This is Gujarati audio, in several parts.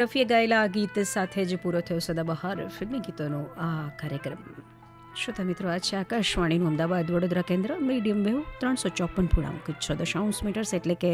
રફીએ ગાયેલા આ ગીત સાથે જ પૂરો થયો સદાબહાર ફિલ્મી ગીતોનો આ કાર્યક્રમ શ્રોતા મિત્રો આ છે આકાશવાણીનું અમદાવાદ વડોદરા કેન્દ્ર મીડિયમ વેવ ત્રણસો ચોપન પૂર્ણાંક છ દશાંશ મીટર્સ એટલે કે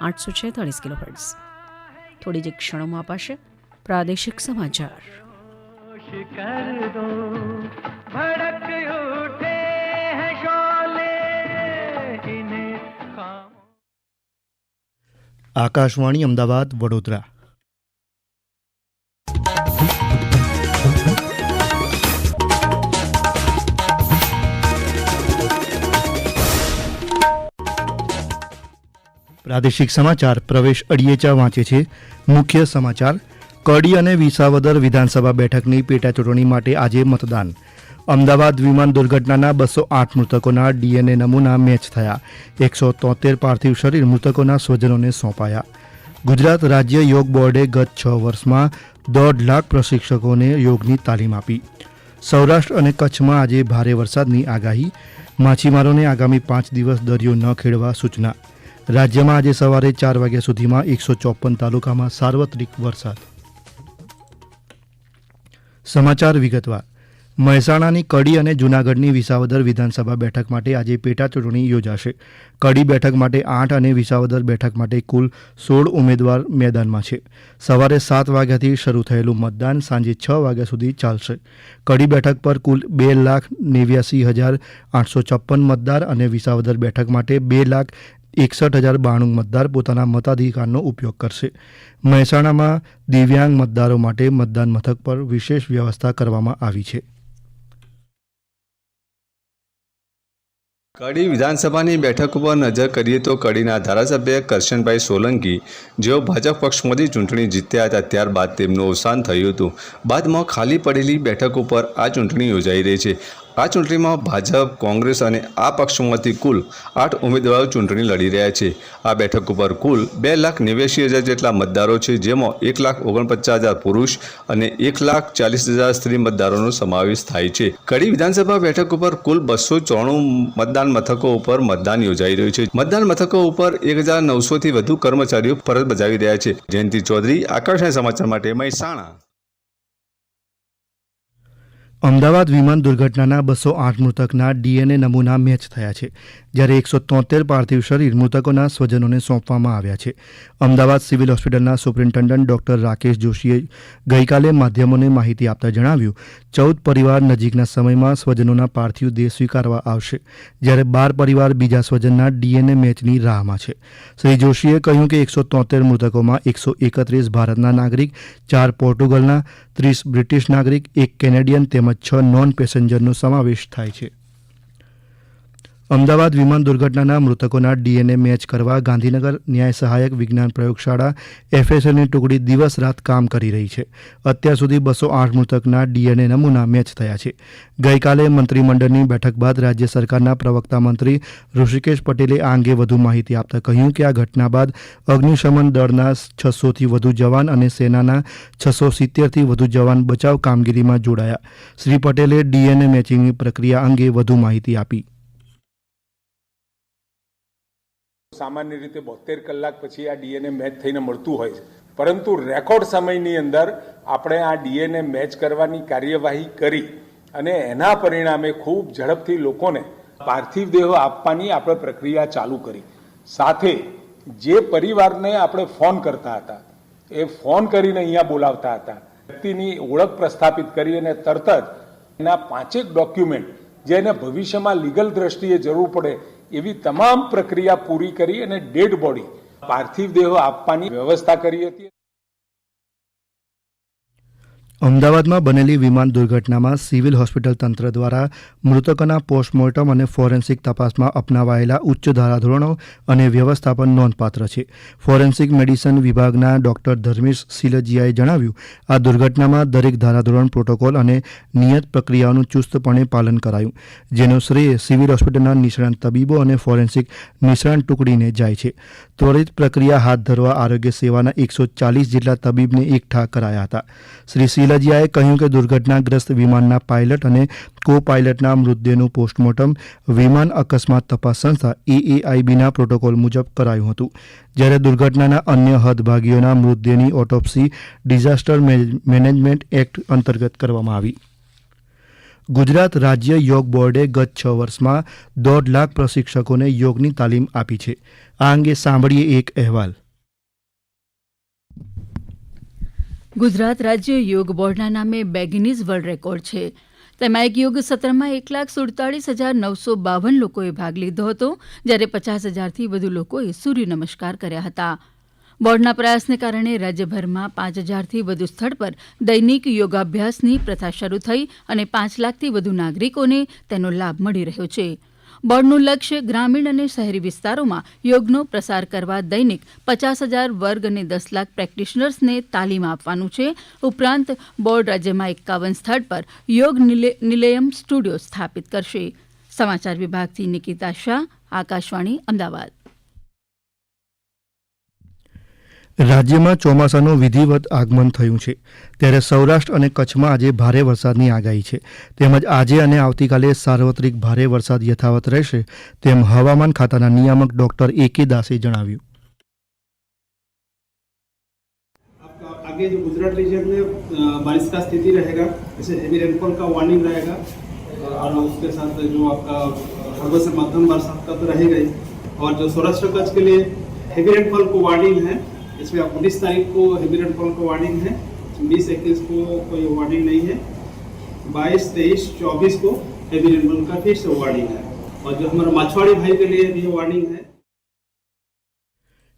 આઠસો છેતાળીસ કિલોમીટર્સ થોડી જ ક્ષણોમાં અપાશે પ્રાદેશિક સમાચાર આકાશવાણી અમદાવાદ વડોદરા પ્રાદેશિક સમાચાર પ્રવેશ અડિયેચા વાંચે છે. મુખ્ય સમાચાર, કડી અને વિસાવદર વિધાનસભા બેઠકની પેટા ચૂંટણી માટે આજે મતદાન. અમદાવાદ વિમાન દુર્ઘટનાના બસો આઠ મૃતકોના ડીએનએ નમૂના મેચ થયા. એકસો તોતેર પાર્થિવ શરીર મૃતકોના સ્વજનોને સોંપાયા. ગુજરાત રાજ્ય યોગ બોર્ડે ગત છ વર્ષમાં દોઢ લાખ પ્રશિક્ષકોને યોગની તાલીમ આપી. સૌરાષ્ટ્ર અને કચ્છમાં આજે ભારે વરસાદની આગાહી. માછીમારોને આગામી પાંચ દિવસ દરિયો ન ખેડવા સૂચના. રાજ્યમાં આજે સવારે ચાર વાગ્યા સુધીમાં એકસો ચોપન તાલુકામાં સાર્વત્રિક વરસાદ. સમાચાર વિગતવાર. મહેસાણાની કડી અને જૂનાગઢની વિસાવદર વિધાનસભા બેઠક માટે આજે પેટા ચૂંટણી યોજાશે. કડી બેઠક માટે આઠ અને વિસાવદર બેઠક માટે કુલ સોળ ઉમેદવાર મેદાનમાં છે. સવારે સાત વાગ્યાથી શરૂ થયેલું મતદાન સાંજે છ વાગ્યા સુધી ચાલશે. કડી બેઠક પર કુલ બે લાખ નેવ્યાસી હજાર આઠસો છપ્પન મતદાર અને વિસાવદર બેઠક માટે બે લાખ એકસઠ હજાર બાણું મતદાર પોતાના મતાધિકારનો ઉપયોગ કરશે. મહેસાણામાં દિવ્યાંગ મતદારો માટે મતદાન મથક પર વિશેષ વ્યવસ્થા કરવામાં આવી છે. કડી વિધાનસભાની બેઠક ઉપર નજર કરીએ તો કડીના ધારાસભ્ય કરશનભાઈ સોલંકી, જેઓ ભાજપ પક્ષમાંથી ચૂંટણી જીત્યા હતા ત્યારબાદ તેમનું અવસાન થયું હતું. બાદમાં ખાલી પડેલી બેઠક ઉપર આ ચૂંટણી યોજાઈ રહી છે. આ ચૂંટણીમાં ભાજપ, કોંગ્રેસ અને આ પક્ષોમાંથી કુલ આઠ ઉમેદવારો ચૂંટણી લડી રહ્યા છે. આ બેઠક ઉપર કુલ બે લાખ નેવ્યાસી હજાર જેટલા મતદારો છે, જેમાં એક લાખ ઓગણપચાસ હજાર પુરુષ અને એક લાખ ચાલીસ હજાર સ્ત્રી મતદારોનો સમાવેશ થાય છે. કડી વિધાનસભા બેઠક ઉપર કુલ બસો ચોણું મતદાન મથકો ઉપર મતદાન યોજાઈ રહ્યું છે. મતદાન મથકો ઉપર એક હજાર નવસોથી વધુ કર્મચારીઓ ફરજ બજાવી રહ્યા છે. જયંતિ ચૌધરી, આકાશવાણી સમાચાર માટે મહેસાણા. અમદાવાદ વિમાન દુર્ઘટનાના બસો આઠ મૃતકના ડીએનએ નમૂના મેચ થયા છે. જ્યારે એકસો તોતેર પાર્થિવ શરીર મૃતકોના સ્વજનોને સોંપવામાં આવ્યા છે. અમદાવાદ સિવિલ હોસ્પિટલના સુપ્રિન્ટેન્ડન્ટ ડોક્ટર રાકેશ જોશીએ ગઈકાલે માધ્યમોને માહિતી આપતા જણાવ્યું, ચૌદ પરિવાર નજીકના સમયમાં સ્વજનોના પાર્થિવ દેહ સ્વીકારવા આવશે, જ્યારે બાર પરિવાર બીજા સ્વજનના ડીએનએ મેચની રાહમાં છે. શ્રી જોશીએ કહ્યું કે એકસો તોતેર મૃતકોમાં એકસો એકત્રીસ ભારતના નાગરિક, ચાર પોર્ટુગલના, ત્રીસ બ્રિટિશ નાગરિક, એક કેનેડિયન તેમજ છ નોન પેસેન્જરનો સમાવેશ થાય છે. અમદાવાદ વિમાન દુર્ઘટનાના મૃતકોના ડીએનએ મેચ કરવા ગાંધીનગર ન્યાય સહાયક વિજ્ઞાન પ્રયોગશાળા એફએસએલની ટુકડી દિવસ રાત કામ કરી રહી છે. અત્યાર સુધી બસો આઠ મૃતકના ડીએનએ નમૂના મેચ થયા છે. ગઈકાલે મંત્રીમંડળની બેઠક બાદ રાજ્ય સરકારના પ્રવક્તા મંત્રી ઋષિકેશ પટેલે આ અંગે વધુ માહિતી આપતા કહ્યું કે આ ઘટના બાદ અગ્નિશમન દળના છસોથી વધુ જવાન અને સેનાના છસો સિત્તેરથી વધુ જવાન બચાવ કામગીરીમાં જોડાયા. શ્રી પટેલે ડીએનએ મેચિંગની પ્રક્રિયા અંગે વધુ માહિતી આપી. સામાન્ય રીતે બોતેર કલાક પછી આ ડીએનએ મેચ થઈને મળતું હોય છે. પરંતુ રેકોર્ડ સમયની અંદર આપણે આ ડીએનએ મેચ કરવાની કાર્યવાહી કરી અને એના પરિણામે ખૂબ ઝડપથી લોકોને પાર્થિવ દેહો આપવાની આપણે પ્રક્રિયા ચાલુ કરી. સાથે જે પરિવારને આપણે ફોન કરતા હતા, એ ફોન કરીને અહીંયા બોલાવતા હતા. વ્યક્તિની ઓળખ પ્રસ્થાપિત કરી અને તરત જ એના પાંચેક ડોક્યુમેન્ટ જેને ભવિષ્યમાં લીગલ દ્રષ્ટિએ જરૂર પડે એવી તમામ પ્રક્રિયા પૂરી કરી અને ડેડ બોડી પાર્થિવ દેહો આપવાની વ્યવસ્થા કરી હતી. અમદાવાદમાં બનેલી વિમાન દુર્ઘટનામાં સિવિલ હોસ્પિટલ તંત્ર દ્વારા મૃતકોના પોસ્ટમોર્ટમ અને ફોરેન્સિક તપાસમાં અપનાવાયેલા ઉચ્ચ ધારાધોરણો અને વ્યવસ્થાપન નોંધપાત્ર છે. ફોરેન્સિક મેડિસિન વિભાગના ડોક્ટર ધર્મેશ સિલજિયાએ જણાવ્યું, આ દુર્ઘટનામાં દરેક ધારાધોરણ પ્રોટોકોલ અને નિયત પ્રક્રિયાઓનું ચુસ્તપણે પાલન કરાયું, જેનો શ્રેય સિવિલ હોસ્પિટલના નિષ્ણાંત તબીબો અને ફોરેન્સિક નિષ્ણાંત ટુકડીને જાય છે. ત્વરિત પ્રક્રિયા હાથ ધરવા આરોગ્ય સેવાના એકસો ચાલીસ જેટલા તબીબને એકઠા કરાયા હતા. શ્રી સિલા કહ્યું કે દુર્ઘટનાગ્રસ્ત વિમાનના પાયલટ અને કો પાયલટના મૃતદેહનું પોસ્ટમોર્ટમ વિમાન અકસ્માત તપાસ સંસ્થા એએઆઈબીના પ્રોટોકોલ મુજબ કરાયું હતું. જ્યારે દુર્ઘટનાના અન્ય હદભાગીઓના મૃતદેહની ઓટોપ્સી ડિઝાસ્ટર મેને- મેનેજમેન્ટ એક્ટ અંતર્ગત કરવામાં આવી. ગુજરાત રાજ્ય યોગ બોર્ડે ગત છ વર્ષમાં દોઢ લાખ પ્રશિક્ષકોને યોગની તાલીમ આપી છે. આ અંગે સાંભળીએ એક અહેવાલ. ગુજરાત રાજ્ય યોગ બોર્ડના નામે બે ગિનીઝ વર્લ્ડ રેકોર્ડ છે. તેમાં એક યોગ સત્રમાં એક લાખ સુડતાળીસ હજાર નવસો બાવન લોકોએ ભાગ લીધો હતો, જ્યારે પચાસ હજારથી વધુ લોકોએ સૂર્ય નમસ્કાર કર્યા હતા. બોર્ડના પ્રયાસને કારણે રાજ્યભરમાં પાંચ હજારથી વધુ સ્થળ પર દૈનિક યોગાભ્યાસની પ્રથા શરૂ થઈ અને પાંચ લાખથી વધુ નાગરિકોને તેનો લાભ મળી રહ્યો છે. બોર્ડનું લક્ષ્ય ગ્રામીણ અને શહેરી વિસ્તારોમાં યોગનો પ્રસાર કરવા દૈનિક પચાસ હજાર વર્ગ અને દસ લાખ પ્રેક્ટિશનર્સને તાલીમ આપવાનું છે. ઉપરાંત બોર્ડ રાજ્યમાં એકાવન સ્થળ પર યોગ નિલે- નિલયમ સ્ટુડિયો સ્થાપિત કરશે. સમાચાર વિભાગથી નિકિતા શાહ, આકાશવાણી, અમદાવાદ. રાજ્યમાં ચોમાસાનું વિધિવત આગમન થયું છે ત્યારે સૌરાષ્ટ્ર અને કચ્છમાં આજે ભારે વરસાદની આગાહી છે તેમજ આજે અને આવતીકાલે સાર્વત્રિક ભારે વરસાદ યથાવત રહેશે તેમ હવામાન ખાતાના નિયામક ડોક્ટર એ કે દાસે જણાવ્યું आपका आगे जो गुजरात रीजन में अ, बारिश का स्थिति रहेगा जैसे हेवी रेनफॉल का वार्निंग रहेगा और उसके साथ जो आपका हल्का से मध्यम बरसात का तो रहेगा ही और जो सौराष्ट्र कच्छ के लिए हेवी रेनफॉल को वार्निंग है इसमें उन्नीस तारीख को हेवी रेनफॉल का वार्निंग है। बीस इक्कीस को कोई वार्निंग नहीं है। बाईस, तेईस, चौबीस को हेवी रेनफॉल का फिर से वार्निंग है। और जो हमारे मछुआरे भाई के लिए भी वार्निंग है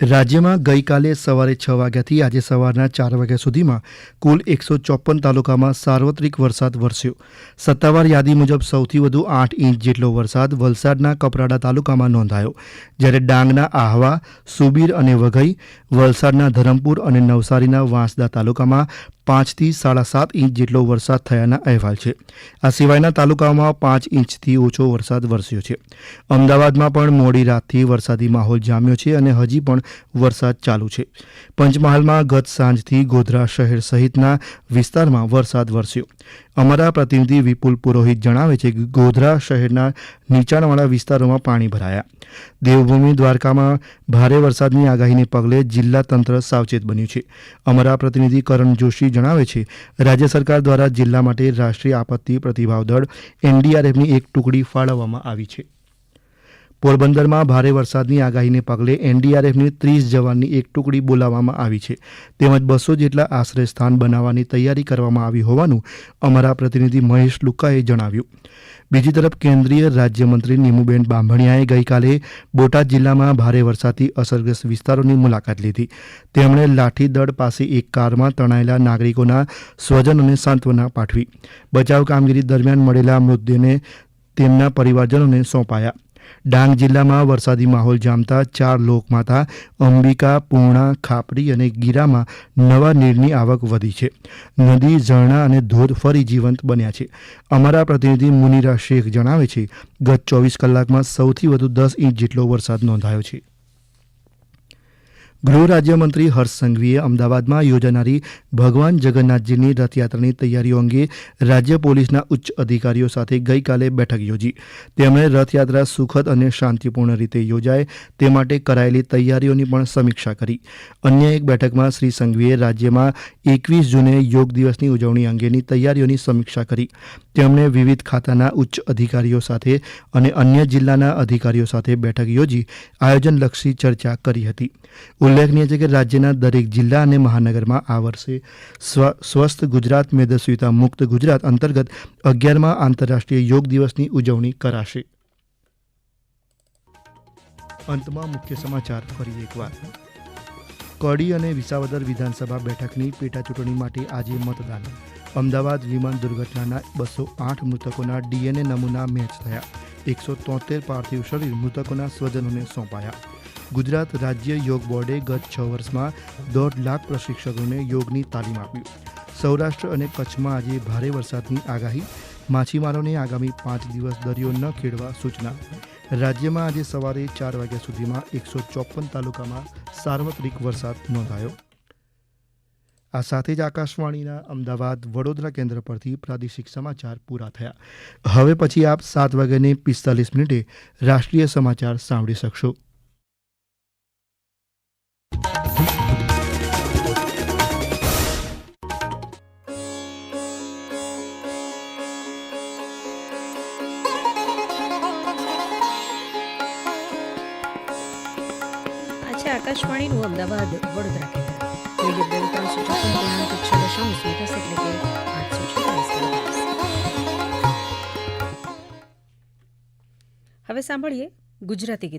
રાજ્યમાં ગઈકાલે સવારે છ વાગ્યાથી આજે સવારના ચાર વાગ્યા સુધીમાં કુલ એકસો ચોપન તાલુકામાં સાર્વત્રિક વરસાદ વરસ્યો. સત્તાવાર યાદી મુજબ સૌથી વધુ આઠ ઇંચ જેટલો વરસાદ વલસાડના કપરાડા તાલુકામાં નોંધાયો. જ્યારે ડાંગના આહવા, સુબીર અને વઘઈ, વલસાડના ધરમપુર અને નવસારીના વાંસદા તાલુકામાં પાંચથી સાડા સાત ઇંચ જેટલો વરસાદ થયાના અહેવાલ છે. આ સિવાયના તાલુકાઓમાં પાંચ ઇંચથી ઓછો વરસાદ વરસ્યો છે. અમદાવાદમાં પણ મોડી રાતથી વરસાદી માહોલ જામ્યો છે અને હજી પણ વરસાદ ચાલુ છે. પંચમહાલમાં ગત સાંજથી ગોધરા શહેર સહિતના વિસ્તારમાં વરસાદ વરસ્યો. અમારા પ્રતિનિધિ વિપુલ પુરોહિત જણાવે છે કે ગોધરા શહેરના નીચાણવાળા વિસ્તારોમાં પાણી ભરાયા. દેવભૂમિ દ્વારકામાં ભારે વરસાદની આગાહીને પગલે જિલ્લા તંત્ર સાવચેત બન્યું છે. અમારા પ્રતિનિધિ કરણ જોશી જણાવે છે, રાજ્ય સરકાર દ્વારા જિલ્લા માટે રાષ્ટ્રીય આપત્તિ પ્રતિભાવ દળ, એનડીઆરએફની એક ટુકડી ફાળવવામાં આવી છે. પોરબંદરમાં ભારે વરસાદની આગાહીને પગલે એનડીઆરએફની ત્રીસ જવાનની એક ટુકડી બોલાવવામાં આવી છે. તેમજ બસો જેટલા આશ્રય સ્થાન બનાવવાની તૈયારી કરવામાં આવી હોવાનું અમારા પ્રતિનિધિ મહેશ લુકાએ જણાવ્યું. બીજી તરફ કેન્દ્રીય રાજ્યમંત્રી નીમુબેન બાંભણિયાએ ગઈકાલે બોટાદ જિલ્લામાં ભારે વરસાદથી અસરગ્રસ્ત વિસ્તારોની મુલાકાત લીધી. તેમણે લાઠીદળ પાસે એક કારમાં તણાયેલા નાગરિકોના સ્વજનોને સાંત્વના પાઠવી. બચાવ કામગીરી દરમિયાન મળેલા મૃતદેહને તેમના પરિવારજનોને સોંપાયા. ડાંગ જિલ્લામાં વરસાદી માહોલ જામતા ચાર લોકમાતા, અંબિકા, પૂર્ણા, ખાપરી અને ગીરામાં નવા નીરની આવક વધી છે. નદી, ઝરણા અને ધોધ ફરી જીવંત બન્યા છે. અમારા પ્રતિનિધિ મુનિરા શેખ જણાવે છે, ગત ચોવીસ કલાકમાં સૌથી વધુ દસ ઇંચ જેટલો વરસાદ નોંધાયો છે. ગૃહ રાજ્યમંત્રી હર્ષ સંઘવીએ અમદાવાદમાં યોજાનારી ભગવાન જગન્નાથજીની રથયાત્રાની તૈયારીઓ અંગે રાજ્ય પોલીસના ઉચ્ચ અધિકારીઓ સાથે ગઈકાલે બેઠક યોજી. તેમણે રથયાત્રા સુખદ અને શાંતિપૂર્ણ રીતે યોજાય તે માટે કરાયેલી તૈયારીઓની પણ સમીક્ષા કરી. અન્ય એક બેઠકમાં શ્રી સંઘવીએ રાજ્યમાં એકવીસ જૂને યોગ દિવસની ઉજવણી અંગેની તૈયારીઓની સમીક્ષા કરી. તેમણે વિવિધ ખાતાના ઉચ્ચ અધિકારીઓ સાથે અને અન્ય જિલ્લાના અધિકારીઓ સાથે બેઠક યોજી આયોજનલક્ષી ચર્ચા કરી હતી. ઉલ્લેખનીય છે કે રાજ્યના દરેક જિલ્લા અને મહાનગરમાં આ વર્ષે સ્વ- સ્વસ્થ ગુજરાત મેદસ્વીતા મુક્ત ગુજરાત અંતર્ગત અગિયારમાં આંતરરાષ્ટ્રીય યોગ દિવસની ઉજવણી કરાશે. અંતમાં મુખ્ય સમાચાર, ફરી એકવાર કડી અને વિસાવદર વિધાનસભા બેઠકની પેટા ચૂંટણી માટે આજે મતદાન. અમદાવાદ વિમાન દુર્ઘટનાના બસો આઠ મૃતકોના ડીએનએ નમૂના મેચ થયા. એકસો તોતેર પાર્થિવ શરીર મૃતકોના સ્વજનોને સોંપાયા. ગુજરાત રાજ્ય યોગ બોર્ડે ગત છ વર્ષમાં દોઢ લાખ પ્રશિક્ષકોને યોગની તાલીમ આપી. સૌરાષ્ટ્ર અને કચ્છમાં આજે ભારે વરસાદની આગાહી. માછીમારોને આગામી પાંચ દિવસ દરિયો ન ખેડવા સૂચના. રાજ્યમાં આજે સવારે ચાર વાગ્યા સુધીમાં એકસો ચોપન તાલુકામાં સાર્વત્રિક વરસાદ નોંધાયો. આ સાથે જ આકાશવાણીના અમદાવાદ વડોદરા કેન્દ્ર પરથી પ્રાદેશિક સમાચાર પૂરા થયા. હવે પછી આપ સાત વાગ્યાને પિસ્તાલીસ મિનિટે રાષ્ટ્રીય સમાચાર સાંભળી શકશો. આકાશવાણીનું અમદાવાદ વડોદરા કેન્દ્ર. હવે સાંભળીએ ગુજરાતી ગીતો.